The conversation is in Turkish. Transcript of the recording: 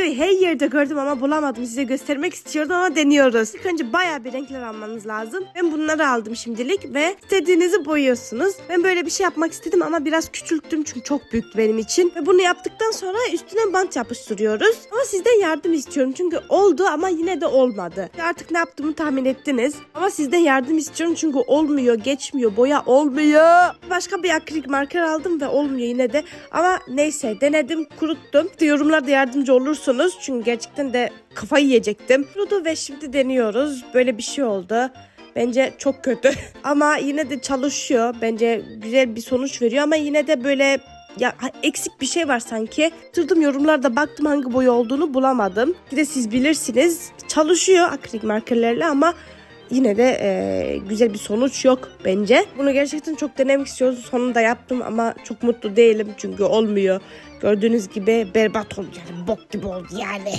videoyu her yerde gördüm ama bulamadım. Size göstermek istiyordum ama deniyoruz. İlk önce bayağı bir renkler almanız lazım. Ben bunları aldım şimdilik ve istediğinizi boyuyorsunuz. Ben böyle bir şey yapmak istedim ama biraz küçülttüm çünkü çok büyüktü benim için. Ve bunu yaptıktan sonra üstüne bant yapıştırıyoruz. Ama sizden yardım istiyorum çünkü oldu ama yine de olmadı. Artık ne yaptığımı tahmin ettiniz. Ama sizden yardım istiyorum çünkü olmuyor, geçmiyor, boya olmuyor. Başka bir akrilik marker aldım ve olmuyor yine de. Ama neyse denedim, kuruttum. Yorumlarda yardımcı olursunuz çünkü gerçekten de kafayı yiyecektim. Kurudu ve şimdi deniyoruz. Böyle bir şey oldu. Bence çok kötü. ama yine de çalışıyor. Bence güzel bir sonuç veriyor ama yine de böyle ya eksik bir şey var sanki. Tırdım yorumlarda baktım hangi boya olduğunu bulamadım. Bir de siz bilirsiniz. Çalışıyor akrilik markerlerle ama yine de e, güzel bir sonuç yok bence. Bunu gerçekten çok denemek istiyoruz. Sonunda yaptım ama çok mutlu değilim çünkü olmuyor. Gördüğünüz gibi berbat oldu yani bok gibi oldu yani.